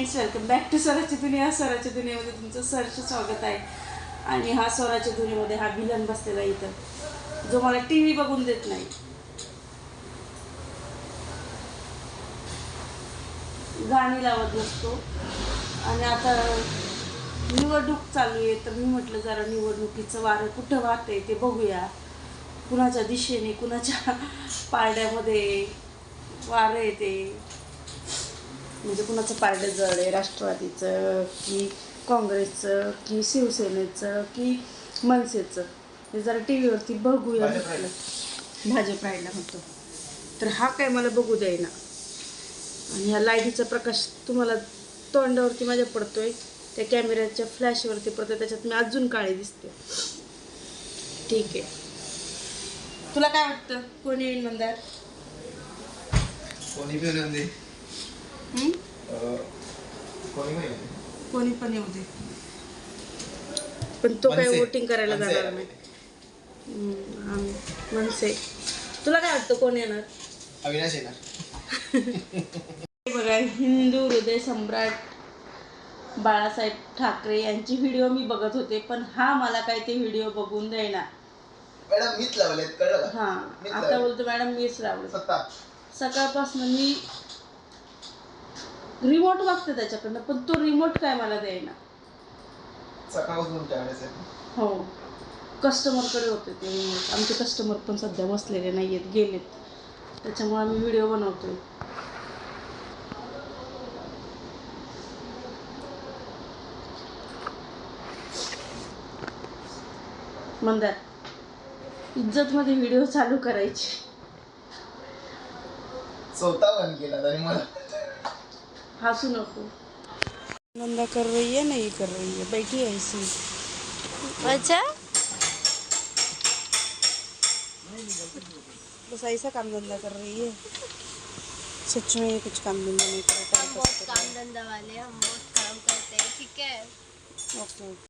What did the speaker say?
Friends welcome back to स्वराची दुनिया. स्वराच्या दुनियामध्ये तुमचं सरचं स्वागत आहे. आणि हा स्वराच्या दुनियामध्ये हा विलन बसलेला इथं. जो मला टी व्ही बघून देत नाही. गाणी लावत नसतो. आणि आता निवडणूक चालू आहे तर मी म्हटलं जरा निवडणुकीचं वारं कुठं वाहतंय ते बघूया. कुणाच्या दिशेने कुणाच्या पारड्यामध्ये वारं येते. म्हणजे कुणाचं पारडं जड आहे राष्ट्रवादीचं की काँग्रेसचं की शिवसेनेचं की मनसेचं. हे जरा टी व्हीवरती बघूया भाजप म्हटलं. भाजप राहिला म्हणतो. तर हा काय मला बघू द्यायना आणि ह्या लाईटीचा प्रकाश तुम्हाला तोंडावरती माझ्या पडतोय. त्या कॅमेऱ्याच्या फ्लॅशवरती पडतोय. त्याच्यात मी अजून काळी दिसते. ठीक आहे. तुला काय वाटतं? कोण येईल मंदार? कोणी कोणी पण येऊ दे. पण तो काय. वोटिंग करायला जाणार नाही. मनसे. तुला काय वाटतं कोण येणार? अविनाश येणार. बघा हिंदू हृदय सम्राट बाळासाहेब ठाकरे यांची व्हिडिओ मी बघत होते पण हा मला काय ते व्हिडिओ बघून देईना. मॅडम मीच लावलेत कळलं हा आता. बोलतो मॅडम मीच लावलं सकाळपासून मी रिमोट बघते त्याच्याकडनं पण तो रिमोट काय मला देईना. सकाळपासून आहे. हो. कस्टमरकडे होते ते. remote. आमचे कस्टमर पण सध्या बसलेले नाही आहेत गेलेत. त्याच्यामुळे आम्ही व्हिडिओ बनवतोय. मंदार इज्जतमध्ये व्हिडिओ चालू करायची. स्वतः बंद केला आणि मला. हंसू नको. नंदा कर रही है नहीं कर रही है? बैठी है ऐसी अच्छा? बस ऐसा काम धंधा कर रही है. सच में ये कुछ काम धंधा नहीं कर हम बहुत काम धंधा वाले हैं हम बहुत काम करते हैं ठीक है? ओके